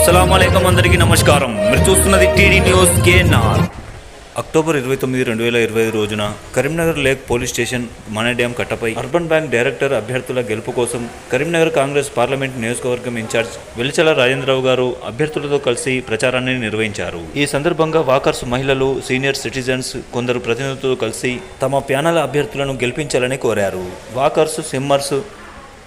అస్సలం అందరికీ నమస్కారం. మీరు చూస్తున్నది టీడీ న్యూస్ కేఎన్ఆర్. అక్టోబర్ ఇరవై తొమ్మిది రెండు వేల ఇరవై ఐదు రోజున కరీంనగర్ లేక్ పోలీస్ స్టేషన్ మనే డ్యాం కట్టపై అర్బన్ బ్యాంక్ డైరెక్టర్ అభ్యర్థుల గెలుపు కోసం కరీంనగర్ కాంగ్రెస్ పార్లమెంట్ నియోజకవర్గం ఇన్ఛార్జ్ వెలిచల రాజేంద్రరావు గారు అభ్యర్థులతో కలిసి ప్రచారాన్ని నిర్వహించారు. ఈ సందర్భంగా వాకర్స్ మహిళలు సీనియర్ సిటిజన్స్ కొందరు ప్రతినిధులతో కలిసి తమ ప్యానల్ అభ్యర్థులను గెలిపించాలని కోరారు. వాకర్స్ సిమ్మర్స్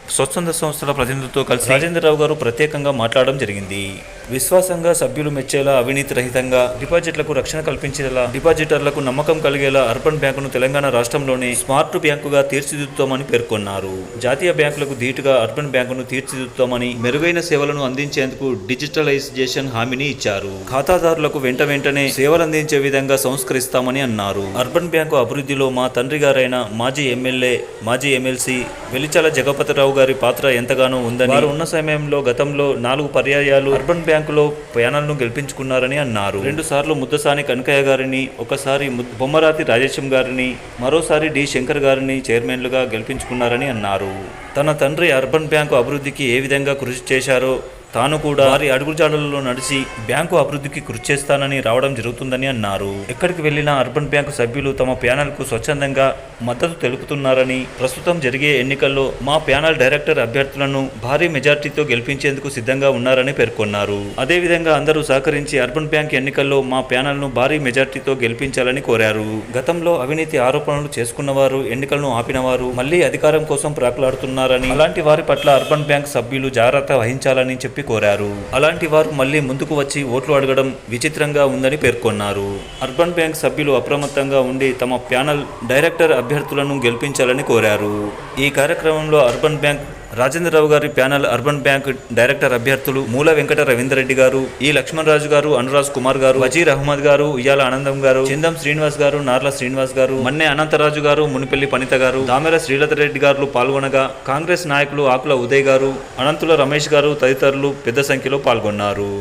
స్వచ్ఛంద సంస్థల ప్రతినిధులతో కలిసి రాజేంద్రరావు గారు ప్రత్యేకంగా మాట్లాడడం జరిగింది. విశ్వాసంగా సభ్యులు మెచ్చేలా అవినీతి రహితంగా డిపాజిట్లకు రక్షణ కల్పించేలా డిపాజిటర్లకు నమ్మకం కలిగేలా అర్బన్ బ్యాంకును తెలంగాణ రాష్ట్రంలోని స్మార్ట్ బ్యాంకుగా తీర్చిదిద్దుతామని పేర్కొన్నారు. జాతీయ బ్యాంకులకు ధీటుగా అర్బన్ బ్యాంకును తీర్చిదిద్దుతామని మెరుగైన సేవలను అందించేందుకు డిజిటలైజేషన్ హామీని ఇచ్చారు. ఖాతాదారులకు వెంట వెంటనే సేవలు అందించే విధంగా సంస్కరిస్తామని అన్నారు. అర్బన్ బ్యాంకు అభివృద్ధిలో మా తండ్రి గారైన మాజీ ఎమ్మెల్యే మాజీ ఎమ్మెల్సీ వెలిచాల జగపతిరావు గారి పాత్ర ఎంతగానో ఉందని వారు ఉన్న సమయంలో గతంలో నాలుగు పర్యాయాలు అర్బన్ బ్యాంక్ బ్యాంకులో ప్యానల్ను గెలిపించుకున్నారని అన్నారు. రెండు సార్లు ముద్దసాని కనకయ్య గారిని ఒకసారి ముద్- బొమ్మరాతి రాజేశం గారిని మరోసారి డి. శంకర్ గారిని చైర్మన్లుగా గెలిపించుకున్నారని అన్నారు. తన తండ్రి అర్బన్ బ్యాంకు అభివృద్ధికి ఏ విధంగా కృషి చేశారో తాను కూడా వారి అడుగుజాడలలో నడిచి బ్యాంకు అభివృద్ధికి కృషి చేస్తానని రావడం జరుగుతుందని అన్నారు. ఎక్కడికి వెళ్ళినా అర్బన్ బ్యాంకు సభ్యులు తమ ప్యానెల్కు స్వచ్ఛందంగా మద్దతు తెలుపుతున్నారని ప్రస్తుతం జరిగే ఎన్నికల్లో మా ప్యానెల్ డైరెక్టర్ అభ్యర్థులను భారీ మెజార్టీతో గెలిపించేందుకు సిద్ధంగా ఉన్నారని పేర్కొన్నారు. అదేవిధంగా అందరూ సహకరించి అర్బన్ బ్యాంక్ ఎన్నికల్లో మా ప్యానెల్ను భారీ మెజార్టీతో గెలిపించాలని కోరారు. గతంలో అవినీతి ఆరోపణలు చేసుకున్నవారు ఎన్నికలను ఆపినవారు మళ్ళీ అధికారం కోసం ప్రాకులాడుతున్నారని అలాంటి వారి పట్ల అర్బన్ బ్యాంక్ సభ్యులు జాగ్రత్త వహించాలని చెప్పి కోరారు. అలాంటి వారు మళ్ళీ ముందుకు వచ్చి ఓట్లు అడగడం విచిత్రంగా ఉందని పేర్కొన్నారు. అర్బన్ బ్యాంక్ సభ్యులు అప్రమత్తంగా ఉండి తమ ప్యానల్ డైరెక్టర్ అభ్యర్థులను గెలిపించాలని కోరారు. ఈ కార్యక్రమంలో అర్బన్ బ్యాంక్ రాజేంద్రరావు గారి ప్యానల్ అర్బన్ బ్యాంక్ డైరెక్టర్ అభ్యర్థులు మూల వెంకట రవీందరెడ్డి గారు ఈ లక్ష్మణ్ రాజు గారు అనురాజ్ కుమార్ గారు వజీర్ అహ్మద్ గారు ఉయ్యాల ఆనందం గారు చిందం శ్రీనివాస్ గారు నార్ల శ్రీనివాస్ గారు మన్నె అనంతరాజు గారు మునిపల్లి పనిత గారు దామెర శ్రీలత రెడ్డి గారు పాల్గొనగా కాంగ్రెస్ నాయకులు ఆకుల ఉదయ్ గారు అనంతుల రమేష్ గారు తదితరులు పెద్ద సంఖ్యలో పాల్గొన్నారు.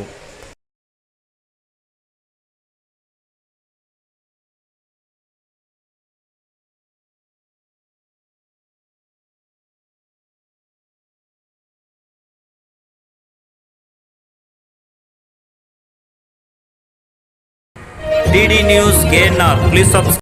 DD news KNR please subscribe